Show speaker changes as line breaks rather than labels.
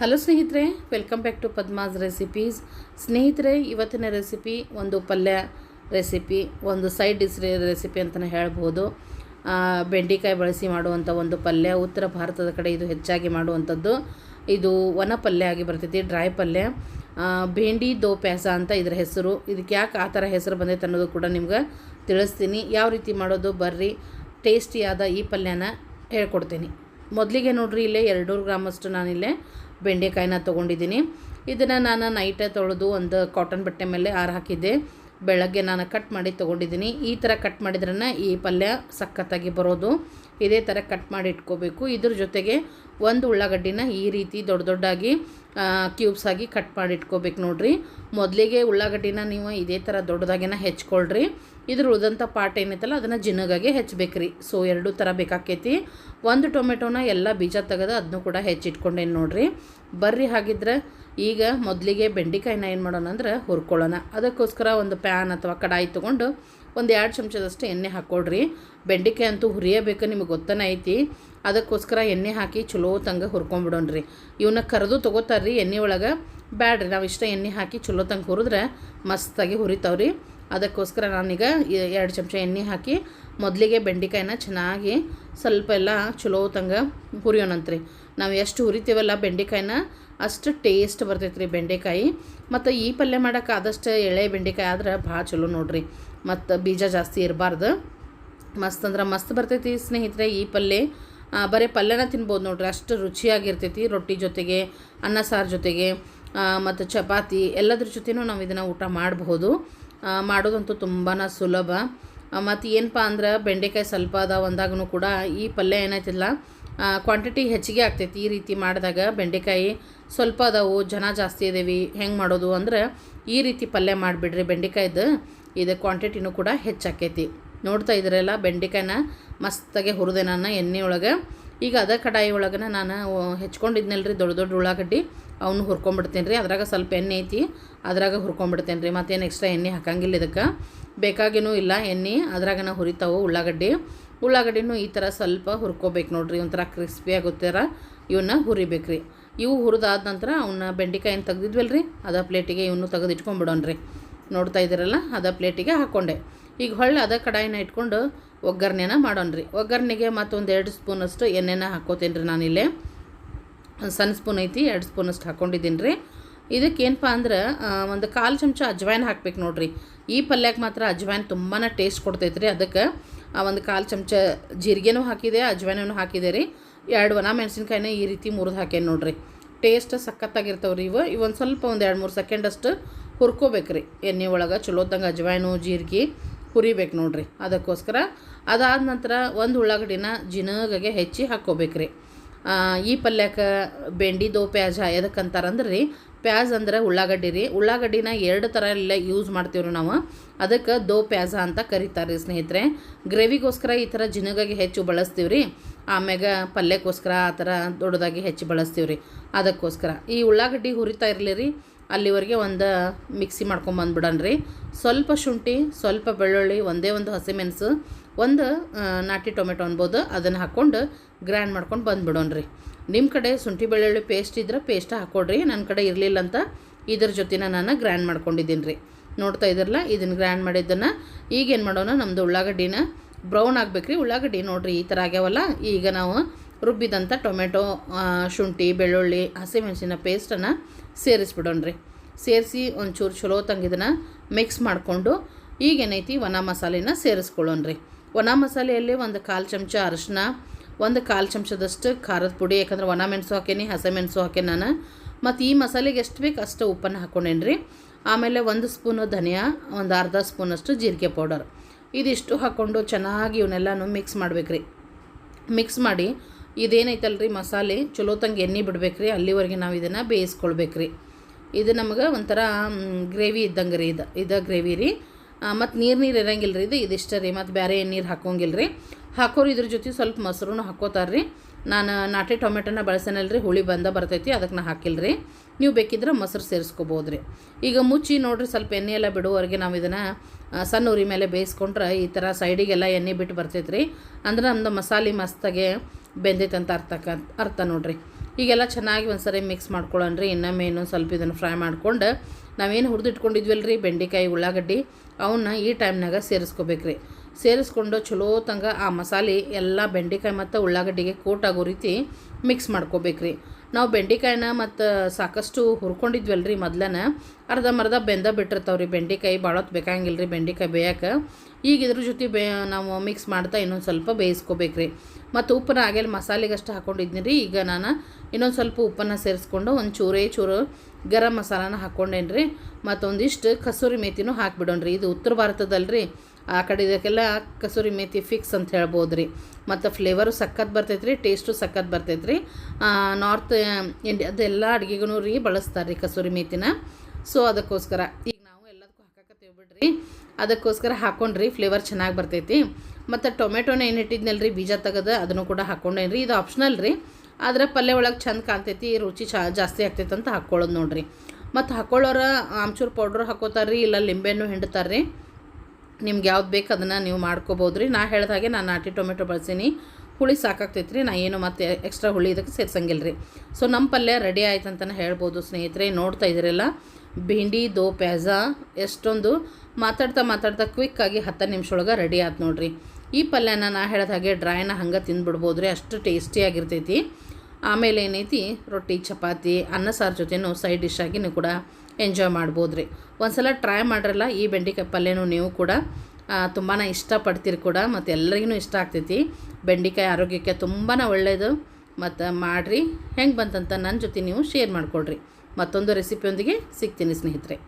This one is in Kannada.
ಹಲೋ ಸ್ನೇಹಿತರೆ welcome back to Padma's recipes ಸ್ನೇಹಿತರೆ, ಇವತ್ತಿನ ರೆಸಿಪಿ ಒಂದು ಪಲ್ಯ ರೆಸಿಪಿ ಒಂದು ಸೈಡ್ ಡಿಸ್ ರೆಸಿಪಿ ಅಂತಲೇ ಹೇಳ್ಬೋದು. ಬೆಂಡೆಕಾಯಿ ಬಳಸಿ ಮಾಡುವಂಥ ಒಂದು ಪಲ್ಯ, ಉತ್ತರ ಭಾರತದ ಕಡೆ ಇದು ಹೆಚ್ಚಾಗಿ ಮಾಡುವಂಥದ್ದು. ಇದು ಒಣ ಪಲ್ಯ ಆಗಿ ಬರ್ತೈತಿ ಡ್ರೈ ಪಲ್ಯ. ಭೇಂಡಿ, ದೋ ಪ್ಯಾಸ ಅಂತ ಇದರ ಹೆಸರು. ಇದಕ್ಕೆ ಯಾಕೆ ಆ ಥರ ಹೆಸರು ಬಂದೈತೆ ಅನ್ನೋದು ಕೂಡ ನಿಮ್ಗೆ ತಿಳಿಸ್ತೀನಿ. ಯಾವ ರೀತಿ ಮಾಡೋದು ಬರ್ರಿ ಟೇಸ್ಟಿಯಾದ ಈ ಪಲ್ಯನ ಹೇಳ್ಕೊಡ್ತೀನಿ. ಮೊದಲಿಗೆ ನೋಡ್ರಿ, ಇಲ್ಲೇ ಎರಡೂರು ಗ್ರಾಮಷ್ಟು ನಾನಿಲ್ಲೇ ಬೆಂಡೆಕಾಯಿನ ತೊಗೊಂಡಿದ್ದೀನಿ. ಇದನ್ನು ನಾನು ನೈಟೇ ತೊಳೆದು ಒಂದು ಕಾಟನ್ ಬಟ್ಟೆ ಮೇಲೆ ಆರು ಹಾಕಿದ್ದೆ. ಬೆಳಗ್ಗೆ ನಾನು ಕಟ್ ಮಾಡಿ ತೊಗೊಂಡಿದ್ದೀನಿ. ಈ ಥರ ಕಟ್ ಮಾಡಿದ್ರೇ ಈ ಪಲ್ಯ ಸಖತ್ತಾಗಿ ಬರೋದು. ಇದೇ ಥರ ಕಟ್ ಮಾಡಿ ಇಟ್ಕೋಬೇಕು. ಇದ್ರ ಜೊತೆಗೆ ಒಂದು ಉಳ್ಳಾಗಡ್ಡಿನ ಈ ರೀತಿ ದೊಡ್ಡ ದೊಡ್ಡಾಗಿ ಕ್ಯೂಬ್ಸ್ ಆಗಿ ಕಟ್ ಮಾಡಿ ಇಟ್ಕೋಬೇಕು ನೋಡ್ರಿ. ಮೊದಲಿಗೆ ಉಳ್ಳಾಗಡ್ಡಿನ ನೀವು ಇದೇ ಥರ ದೊಡ್ಡದಾಗಿನ ಹೆಚ್ಕೊಳ್ರಿ. ಇದ್ರ ಉಳಿದಂಥ ಪಾರ್ಟ್ ಏನೈತಲ್ಲ ಅದನ್ನು ಜಿನಗಾಗೆ ಹೆಚ್ಚಬೇಕ್ರಿ ಸೊ ಎರಡು ಥರ ಬೇಕಾಕೈತಿ. ಒಂದು ಟೊಮೆಟೊನ ಎಲ್ಲ ಬೀಜ ತೆಗೆದು ಅದನ್ನು ಕೂಡ ಹೆಚ್ಚಿಟ್ಕೊಂಡೇನು ನೋಡಿರಿ. ಬರ್ರಿ ಹಾಗಿದ್ರೆ ಈಗ ಮೊದಲಿಗೆ ಬೆಂಡೆಕಾಯಿನ ಏನು ಮಾಡೋಣ ಅಂದ್ರೆ ಹುರ್ಕೊಳ್ಳೋಣ. ಅದಕ್ಕೋಸ್ಕರ ಒಂದು ಪ್ಯಾನ್ ಅಥವಾ ಕಡಾಯಿ ತೊಗೊಂಡು ಒಂದು ಎರಡು ಚಮಚದಷ್ಟು ಎಣ್ಣೆ ಹಾಕ್ಕೊಳ್ರಿ ಬೆಂಡೆಕಾಯಿ ಅಂತೂ ಹುರಿಯಬೇಕು, ನಿಮಗೆ ಗೊತ್ತನೇ ಐತಿ. ಅದಕ್ಕೋಸ್ಕರ ಎಣ್ಣೆ ಹಾಕಿ ಚಲೋ ತಂಗ ಹುರ್ಕೊಂಬಿಡೋಣ್ರಿ ಇವನ್ನ ಕರೆದು ತೊಗೋತಾರ್ರಿ ಎಣ್ಣೆ ಒಳಗೆ. ಬ್ಯಾಡ್ರಿ, ನಾವು ಇಷ್ಟ ಎಣ್ಣೆ ಹಾಕಿ ಚಲೋ ತಂಗ ಹುರಿದ್ರೆ ಮಸ್ತಾಗಿ ಹುರಿತಾವ್ರಿ. ಅದಕ್ಕೋಸ್ಕರ ನಾನೀಗ ಎರಡು ಚಮಚ ಎಣ್ಣೆ ಹಾಕಿ ಮೊದಲಿಗೆ ಬೆಂಡೆಕಾಯಿನ ಚೆನ್ನಾಗಿ ಸ್ವಲ್ಪ ಎಲ್ಲ ಚಲೋ ತಂಗ ಹುರಿಯೋಣಂತ್ರಿ. ನಾವು ಎಷ್ಟು ಹುರಿತೀವಲ್ಲ ಬೆಂಡೆಕಾಯಿನ, ಅಷ್ಟು ಟೇಸ್ಟ್ ಬರ್ತೈತೆ ರೀ ಬೆಂಡೆಕಾಯಿ. ಮತ್ತು ಈ ಪಲ್ಯ ಮಾಡೋಕೆ ಆದಷ್ಟು ಎಳೆ ಬೆಂಡೆಕಾಯಿ ಆದ್ರೆ ಭಾಳ ಚಲೋ ನೋಡ್ರಿ. ಮತ್ತು ಬೀಜ ಜಾಸ್ತಿ ಇರಬಾರ್ದು. ಮಸ್ತ್ ಅಂದ್ರೆ ಮಸ್ತ್ ಬರ್ತೈತಿ ಸ್ನೇಹಿತರೆ ಈ ಪಲ್ಯ. ಬರೀ ಪಲ್ಯನ ತಿನ್ಬೋದು ನೋಡ್ರಿ, ಅಷ್ಟು ರುಚಿಯಾಗಿರ್ತೈತಿ, ರೊಟ್ಟಿ ಜೊತೆಗೆ, ಅನ್ನ ಸಾರು ಜೊತೆಗೆ ಮತ್ತು ಚಪಾತಿ, ಎಲ್ಲದ್ರ ಜೊತೆನೂ ನಾವು ಇದನ್ನು ಊಟ ಮಾಡಬಹುದು ಮಾಡೋದಂತೂ ತುಂಬಾ ಸುಲಭ. ಮತ್ತು ಏನಪ್ಪ ಅಂದ್ರೆ ಬೆಂಡೆಕಾಯಿ ಸ್ವಲ್ಪ ಅದ ಒಂದಾಗೂ ಕೂಡ ಈ ಪಲ್ಯ ಏನಾಯ್ತಿಲ್ಲ ಕ್ವಾಂಟಿಟಿ ಹೆಚ್ಚಿಗೆ ಆಗ್ತೈತಿ ಈ ರೀತಿ ಮಾಡಿದಾಗ ಬೆಂಡೆಕಾಯಿ ಸ್ವಲ್ಪ ಅದಾವು, ಜನ ಜಾಸ್ತಿ ಇದ್ದೀವಿ ಹೆಂಗೆ ಮಾಡೋದು ಅಂದ್ರೆ ಈ ರೀತಿ ಪಲ್ಯ ಮಾಡಿಬಿಡ್ರಿ ಬೆಂಡೆಕಾಯ್ದು, ಇದು ಕ್ವಾಂಟಿಟಿನೂ ಕೂಡ ಹೆಚ್ಚಾಕೈತಿ. ನೋಡ್ತಾ ಇದ್ರಲ್ಲ ಬೆಂಡೆಕಾಯಿನ ಮಸ್ತಾಗೆ ಹುರಿದೆ ನಾನು ಎಣ್ಣೆ ಒಳಗೆ ಈಗ ಅದ ಕಡಾಯಿ ಒಳಗನ ನಾನು ಹೆಚ್ಕೊಂಡಿದ್ನಲ್ರಿ, ದೊಡ್ಡ ದೊಡ್ಡ ಉಳ್ಳಾಗಡ್ಡಿ. ಅವನ್ನ ಹುರ್ಕೊಂಬಿಡ್ತೀನಿ ರೀ ಅದ್ರಾಗ ಸ್ವಲ್ಪ ಎಣ್ಣೆ ಐತಿ, ಅದ್ರಾಗ ಹುರ್ಕೊಂಬಿಡ್ತೇನೆ ರೀ ಮತ್ತೇನು ಎಕ್ಸ್ಟ್ರಾ ಎಣ್ಣೆ ಹಾಕಂಗಿಲ್ಲ ಇದಕ್ಕೆ. ಬೇಕಾಗಿನೂ ಇಲ್ಲ ಎಣ್ಣೆ, ಅದ್ರಾಗ ನಾವು ಹುರಿತಾವು ಉಳ್ಳಾಗಡ್ಡಿ. ಉಳ್ಳಾಗಡ್ಡಿನೂ ಈ ಥರ ಸ್ವಲ್ಪ ಹುರ್ಕೋಬೇಕು ನೋಡಿರಿ, ಒಂಥರ ಕ್ರಿಸ್ಪಿ ಆಗುತ್ತಾರ ಇವನ್ನ ಹುರಿಬೇಕು ರೀ ಇವು ಹುರಿದಾದ ನಂತರ ಅವನ್ನ ಬೆಂಡೆಕಾಯಿನ ತೆಗ್ದಿದ್ವಲ್ರಿ, ಅದ ಪ್ಲೇಟಿಗೆ ಇವನು ತೆಗೆದು ಇಟ್ಕೊಂಡ್ಬಿಡೋಣ್ರಿ ನೋಡ್ತಾ ಇದ್ದೀರಲ್ಲ, ಅದ ಪ್ಲೇಟಿಗೆ ಹಾಕ್ಕೊಂಡೆ ಈಗ ಹೊಳ್ಳಿ ಅದ ಕಡಾಯಿನ ಇಟ್ಕೊಂಡು ಒಗ್ಗರಣೆನ ಮಾಡೋಣ್ರಿ. ಒಗ್ಗರಣೆಗೆ ಮತ್ತೊಂದು ಎರಡು ಸ್ಪೂನಷ್ಟು ಎಣ್ಣೆನ ಹಾಕ್ಕೋತೀನಿ ರೀ ನಾನಿಲ್ಲೇ ಒಂದು ಸಣ್ಣ ಸ್ಪೂನ್ ಐತಿ, ಎರಡು ಸ್ಪೂನಷ್ಟು ಹಾಕ್ಕೊಂಡಿದ್ದೀನಿ ರೀ ಇದಕ್ಕೆ ಏನಪ್ಪ ಅಂದ್ರೆ ಒಂದು ಕಾಲು ಚಮಚ ಅಜ್ವಾಯಿನ್ ಹಾಕ್ಬೇಕು ನೋಡ್ರಿ. ಈ ಪಲ್ಯಕ್ಕೆ ಮಾತ್ರ ಅಜ್ವಾಯಿನ್ ತುಂಬಾ ಟೇಸ್ಟ್ ಕೊಡ್ತೈತೆ ರೀ ಅದಕ್ಕೆ, ಆ, ಒಂದು ಕಾಲು ಚಮಚ ಜೀರಿಗೆನೂ ಹಾಕಿದೆ ಅಜ್ವಾಯಿನೂ ಹಾಕಿದೆ ರೀ. ಎರಡು ಒಣ ಮೆಣಸಿನ್ಕಾಯಿನ ಈ ರೀತಿ ಮುರಿದು ಹಾಕೇನಿ ನೋಡ್ರಿ. ಟೇಸ್ಟ್ ಸಖತ್ತಾಗಿರ್ತಾವೆ ರೀ ಇವು ಇವೊಂದು ಸ್ವಲ್ಪ ಒಂದು ಎರಡು ಮೂರು ಸೆಕೆಂಡಷ್ಟು ಹುರ್ಕೋಬೇಕು ರೀ ಎಣ್ಣೆ ಒಳಗೆ ಚಲೋದಂಗೆ ಅಜ್ವಾಯಿನು, ಜೀರಿಗೆ ಹುರಿಬೇಕು ನೋಡ್ರಿ. ಅದಕ್ಕೋಸ್ಕರ ಅದಾದ ನಂತರ ಒಂದು ಉಳ್ಳಾಗಡ್ಡಿನ ಜಿನಗಗೆ ಹೆಚ್ಚಿ ಹಾಕ್ಕೋಬೇಕು ರೀ ಆ, ಈ ಪಲ್ಯಕ್ಕೆ ಬೆಂಡಿ ದೋ ಪ್ಯಾಜ ಎದಕ್ಕೆ ಅಂತಾರಂದ್ರೆ? ರೀ ಪ್ಯಾಜ್ ಅಂದ್ರೆ ಉಳ್ಳಾಗಡ್ಡಿ ರೀ. ಉಳ್ಳಾಗಡ್ಡಿನ ಎರಡು ಥರ ಎಲ್ಲ ಯೂಸ್ ಮಾಡ್ತೀವಿ ರೀ ನಾವು. ಅದಕ್ಕೆ ದೋ ಪ್ಯಾಜ ಅಂತ ಕರೀತಾರೆ ರೀ ಸ್ನೇಹಿತರೆ. ಗ್ರೇವಿಗೋಸ್ಕರ ಈ ಥರ ಜಿನಗಾಗಿ ಹೆಚ್ಚು ಬಳಸ್ತೀವಿ ರೀ ಆಮ್ಯಾಗ ಪಲ್ಯಕ್ಕೋಸ್ಕರ ಆ ಥರ ದೊಡ್ಡದಾಗಿ ಹೆಚ್ಚು ಬಳಸ್ತೀವಿ ರೀ ಅದಕ್ಕೋಸ್ಕರ. ಈ ಉಳ್ಳಾಗಡ್ಡಿ ಹುರಿತಾ ಇರಲಿ ರೀ. ಅಲ್ಲಿವರೆಗೆ ಒಂದು ಮಿಕ್ಸಿ ಮಾಡ್ಕೊಂಬಂದ್ಬಿಡಣ ರೀ. ಸ್ವಲ್ಪ ಶುಂಠಿ, ಸ್ವಲ್ಪ ಬೆಳ್ಳುಳ್ಳಿ, ಒಂದೇ ಒಂದು ಹಸಿಮೆಣಸು, ಒಂದು ನಾಟಿ ಟೊಮೆಟೊ ಅನ್ಬೋದು. ಅದನ್ನು ಹಾಕ್ಕೊಂಡು ಗ್ರ್ಯಾಂಡ್ ಮಾಡ್ಕೊಂಡು ಬಂದ್ಬಿಡೋಣ ರೀ. ನಿಮ್ಮ ಕಡೆ ಶುಂಠಿ, ಬೆಳ್ಳುಳ್ಳಿ ಪೇಸ್ಟ್ ಇದ್ರೆ ಪೇಸ್ಟ್ ಹಾಕ್ಕೊಡ್ರಿ ನನ್ನ ಕಡೆ ಇರಲಿಲ್ಲ ಅಂತ ಇದ್ರ ಜೊತೆನ ನಾನು ಗ್ರ್ಯಾಂಡ್ ಮಾಡ್ಕೊಂಡಿದ್ದೀನಿ ರೀ. ನೋಡ್ತಾ ಇದ್ರಲ್ಲ ಇದನ್ನು ಗ್ರ್ಯಾಂಡ್ ಮಾಡಿದ್ದನ್ನು ಈಗೇನು ಮಾಡೋಣ ನಮ್ಮದು ಉಳ್ಳಾಗಡ್ಡಿನ ಬ್ರೌನ್ ಆಗಬೇಕು ರೀ. ಉಳ್ಳಾಗಡ್ಡಿ ನೋಡಿರಿ, ಈ ಥರ ಆಗ್ಯಾವಲ್ಲ, ಈಗ ನಾವು ರುಬ್ಬಿದಂಥ ಟೊಮೆಟೊ ಶುಂಠಿ, ಬೆಳ್ಳುಳ್ಳಿ, ಹಸಿಮೆಣಸಿನ ಪೇಸ್ಟನ್ನು ಸೇರಿಸ್ಬಿಡೋಣ ರೀ ಸೇರಿಸಿ ಒಂಚೂರು ಚಲೋ ತಂಗಿದನ್ನ ಮಿಕ್ಸ್ ಮಾಡಿಕೊಂಡು ಈಗೇನೈತಿ ಒಣ ಮಸಾಲೆನ ಸೇರಿಸ್ಕೊಳ್ಳೋಣ ರೀ ಒಣ ಮಸಾಲೆಯಲ್ಲಿ ಒಂದು ಕಾಲು ಚಮಚ ಅರಶಿನ, ಒಂದು ಕಾಲು ಚಮಚದಷ್ಟು ಖಾರದ ಪುಡಿ, ಯಾಕಂದ್ರೆ ಒಣ ಮೆಣಸು ಹಾಕೇನಿ ಹಸಿಮೆಣಸು ಹಾಕೇನಿ ನಾನು. ಮತ್ತು ಈ ಮಸಾಲೆಗೆ ಎಷ್ಟು ಬೇಕು ಅಷ್ಟು ಉಪ್ಪನ್ನು ಹಾಕ್ಕೊಂಡೇನಿ ರೀ ಆಮೇಲೆ ಒಂದು ಸ್ಪೂನು ಧನಿಯಾ, ಒಂದು ಅರ್ಧ ಸ್ಪೂನಷ್ಟು ಜೀರಿಗೆ ಪೌಡರ್. ಇದಿಷ್ಟು ಹಾಕ್ಕೊಂಡು ಚೆನ್ನಾಗಿ ಇವನ್ನೆಲ್ಲನೂ ಮಿಕ್ಸ್ ಮಾಡಬೇಕ್ರಿ. ಮಿಕ್ಸ್ ಮಾಡಿ ಇದೇನೈತಲ್ರಿ ಮಸಾಲೆ? ಚಲೋ ತಂಗೆ ಎಣ್ಣೆ ಬಿಡ್ಬೇಕ್ರಿ, ಅಲ್ಲಿವರೆಗೆ ನಾವು ಇದನ್ನು ಬೇಯಿಸ್ಕೊಳ್ಬೇಕ್ರಿ. ಇದು ನಮಗೆ ಒಂಥರ ಗ್ರೇವಿ ಇದ್ದಂಗೆ ರೀ ಇದು ಇದು ಗ್ರೇವಿ ರೀ. ಮತ್ತು ನೀರು ನೀರು ಇರಂಗಿಲ್ಲ ರೀ ಇದು ಇದಿಷ್ಟ ರೀ ಮತ್ತು ಬೇರೆ ನೀರು ಹಾಕೋಂಗಿಲ್ಲ ರೀ ಹಾಕೋರು ಇದ್ರ ಜೊತೆ ಸ್ವಲ್ಪ ಮೊಸರು ಹಾಕೋತಾರೆ ರೀ ನಾನು ನಾಟಿ ಟೊಮೆಟೊನ ಬಳಸೇನಲ್ಲ ರೀ ಹುಳಿ ಬಂದ ಬರ್ತೈತಿ ಅದಕ್ಕೆ ನಾ ಹಾಕಿಲ್ಲ ರೀ ನೀವು ಬೇಕಿದ್ರೆ ಮೊಸರು ಸೇರಿಸ್ಕೋಬೋದು ರೀ ಈಗ ಮುಚ್ಚಿ ನೋಡಿರಿ, ಸ್ವಲ್ಪ ಎಣ್ಣೆ ಎಲ್ಲ ಬಿಡುವವರೆಗೆ ನಾವು ಇದನ್ನು ಸಣ್ಣ ಉರಿ ಮೇಲೆ ಬೇಯಿಸ್ಕೊಂಡ್ರೆ ಈ ಥರ ಸೈಡಿಗೆಲ್ಲ ಎಣ್ಣೆ ಬಿಟ್ಟು ಬರ್ತೈತೆ ರೀ ಅಂದ್ರೆ ನಮ್ದು ಮಸಾಲೆ ಮಸ್ತಾಗೆ ಬೆಂದೈತೆ ಅಂತ ಅರ್ಥ ಅರ್ಥ ನೋಡ್ರಿ. ಈಗೆಲ್ಲ ಚೆನ್ನಾಗಿ ಒಂದು ಸರಿ ಮಿಕ್ಸ್ ಮಾಡ್ಕೊಳ್ಳೋಣ್ರಿ. ಇನ್ನೊಮ್ಮೆ ಇನ್ನೊಂದು ಸ್ವಲ್ಪ ಇದನ್ನು ಫ್ರೈ ಮಾಡ್ಕೊಂಡು ನಾವೇನು ಹುರಿದಿಟ್ಕೊಂಡಿದ್ವಲ್ಲ ರೀ ಬೆಂಡೆಕಾಯಿ, ಉಳ್ಳಾಗಡ್ಡಿ ಅವನ್ನ ಈ ಟೈಮ್ನಾಗ ಸೇರಿಸ್ಕೋಬೇಕ್ರಿ. ಸೇರಿಸ್ಕೊಂಡು ಚಲೋ ತಂಗ ಆ ಮಸಾಲೆ ಎಲ್ಲ ಬೆಂಡೆಕಾಯಿ ಮತ್ತು ಉಳ್ಳಾಗಡ್ಡಿಗೆ ಕೋಟಾಗೋ ರೀತಿ ಮಿಕ್ಸ್ ಮಾಡ್ಕೋಬೇಕ್ರಿ. ನಾವು ಬೆಂಡೆಕಾಯಿನ ಮತ್ತು ಸಾಕಷ್ಟು ಹುರ್ಕೊಂಡಿದ್ವಲ್ಲ ರೀ ಮೊದ್ಲನ. ಅರ್ಧ ಮರ್ಧ ಬೆಂದ ಬಿಟ್ಟಿರ್ತಾವೆ ರೀ ಬೆಂಡೆಕಾಯಿ ಭಾಳ ಹೊತ್ತು ಬೇಕಾಗಿಲ್ಲ ರೀ ಬೆಂಡೆಕಾಯಿ ಬೇಯಕ್ಕೆ ಈಗ ಇದ್ರ ಜೊತೆ ಬೇ ನಾವು ಮಿಕ್ಸ್ ಮಾಡ್ತಾ ಇನ್ನೊಂದು ಸ್ವಲ್ಪ ಬೇಯಿಸ್ಕೋಬೇಕ್ರಿ. ಮತ್ತು ಉಪ್ಪನ್ನ ಆಗೇಲಿ ಮಸಾಲೆಗಷ್ಟು ಹಾಕ್ಕೊಂಡಿದ್ನಿ ರೀ. ಈಗ ನಾನು ಇನ್ನೊಂದು ಸ್ವಲ್ಪ ಉಪ್ಪನ್ನು ಸೇರಿಸ್ಕೊಂಡು ಒಂದು ಚೂರೇ ಚೂರು ಗರಂ ಮಸಾಲಾನ ಹಾಕ್ಕೊಂಡೇನಿ ರೀ ಮತ್ತೊಂದಿಷ್ಟು ಕಸೂರಿ ಮೇಥಿನೂ ಹಾಕಿಬಿಡೋಣ್ರಿ. ಇದು ಉತ್ತರ ಭಾರತದಲ್ರಿ. ಆ ಕಡೆ ಇದಕ್ಕೆಲ್ಲ ಕಸೂರಿ ಮೇಥಿ ಫಿಕ್ಸ್ ಅಂತ ಹೇಳ್ಬೋದು ರೀ ಮತ್ತು ಫ್ಲೇವರು ಸಖತ್ ಬರ್ತೈತೆ ರೀ ಟೇಸ್ಟು ಸಖತ್ ಬರ್ತೈತೆ ರೀ ನಾರ್ತ್ ಇಂಡಿಯಾದೆಲ್ಲ ಅಡುಗೆಗೂ ರೀ ಬಳಸ್ತಾರೆ ರೀ ಕಸೂರಿ ಮೇಥಿನ ಸೊ ಅದಕ್ಕೋಸ್ಕರ ಈಗ ನಾವು ಎಲ್ಲದಕ್ಕೂ ಹಾಕಕತ್ತೀವಿ ಬಿಡ್ರಿ. ಅದಕ್ಕೋಸ್ಕರ ಹಾಕೊಂಡ್ರಿ ಫ್ಲೇವರ್ ಚೆನ್ನಾಗಿ ಬರ್ತೈತಿ. ಮತ್ತು ಟೊಮೆಟೊನ ಏನು ಇಟ್ಟಿದ್ನಲ್ಲ ರೀ ಬೀಜ ತೆಗೆದು ಅದನ್ನು ಕೂಡ ಹಾಕ್ಕೊಂಡೇನಿ ರೀ ಇದು ಆಪ್ಷನಲ್ ರೀ. ಆದರೆ ಪಲ್ಯ ಒಳಗೆ ಚಂದ ಕಾಣ್ತೈತಿ, ರುಚಿ ಚಾ ಜಾಸ್ತಿ ಆಗ್ತೈತೆ ಅಂತ ಹಾಕ್ಕೊಳ್ಳೋದು ನೋಡ್ರಿ. ಮತ್ತು ಹಾಕ್ಕೊಳ್ಳೋರ ಆಮ್ಚೂರು ಪೌಡ್ರ್ ಹಾಕೋತಾರೆ ರೀ ಇಲ್ಲ ಲಿಂಬೆಹಣ್ಣು ಹಿಂಡ್ತಾರೆ ರೀ ನಿಮ್ಗೆ ಯಾವ್ದು ಬೇಕು ಅದನ್ನು ನೀವು ಮಾಡ್ಕೋಬೋದು ರೀ ನಾ ಹೇಳಿದ ಹಾಗೆ ನಾನು ನಾಟಿ ಟೊಮೆಟೊ ಬಳಸೀನಿ. ಹುಳಿ ಸಾಕಾಗ್ತೈತೆ ರೀ ನಾ ಏನು ಮತ್ತೆ ಎಕ್ಸ್ಟ್ರಾ ಹುಳಿ ಇದಕ್ಕೆ ಸೇರ್ಸಂಗಿಲ್ಲ ರೀ ಸೊ ನಮ್ಮ ಪಲ್ಯ ರೆಡಿ ಆಯ್ತು ಅಂತಲೇ ಹೇಳ್ಬೋದು ಸ್ನೇಹಿತರೆ. ನೋಡ್ತಾ ಇದ್ದೀರಲ್ಲ? ಭಿಂಡಿ ದೋ ಪ್ಯಾಜಾ ಎಷ್ಟೊಂದು ಮಾತಾಡ್ತಾ ಮಾತಾಡ್ತಾ ಕ್ವಿಕ್ಕಾಗಿ ಹತ್ತು ನಿಮಿಷ ಒಳಗೆ ರೆಡಿ ಆಯ್ತು ನೋಡ್ರಿ. ಈ ಪಲ್ಯನ ನಾ ಹೇಳಿದ ಹಾಗೆ ಡ್ರೈನ ಹಂಗೆ ತಿಂದ್ಬಿಡ್ಬೋದು ರೀ ಅಷ್ಟು ಟೇಸ್ಟಿಯಾಗಿರ್ತೈತಿ ಆಮೇಲೆ ಏನೈತಿ, ರೊಟ್ಟಿ, ಚಪಾತಿ, ಅನ್ನ, ಸಾರು ಜೊತೆನೂ ಸೈಡ್ ಡಿಶ್ ಆಗಿ ನೀವು ಕೂಡ ಎಂಜಾಯ್ ಮಾಡ್ಬೋದು ರೀ ಒಂದ್ಸಲ ಟ್ರೈ ಮಾಡ್ರಲ್ಲ, ಈ ಬೆಂಡೆಕಾಯಿ ಪಲ್ಯನೂ ನೀವು ಕೂಡ ತುಂಬಾ ಇಷ್ಟಪಡ್ತೀರಿ ಕೂಡ, ಮತ್ತು ಎಲ್ಲರಿಗೂ ಇಷ್ಟ ಆಗ್ತೈತಿ. ಬೆಂಡೆಕಾಯಿ ಆರೋಗ್ಯಕ್ಕೆ ತುಂಬಾ ಒಳ್ಳೆಯದು ಮತ್ತು ಮಾಡಿರಿ, ಹೆಂಗೆ ಬಂತಂತ ನನ್ನ ಜೊತೆ ನೀವು ಶೇರ್ ಮಾಡಿಕೊಡ್ರಿ ಮತ್ತೊಂದು ರೆಸಿಪಿಯೊಂದಿಗೆ ಸಿಗ್ತೀನಿ ಸ್ನೇಹಿತರೆ.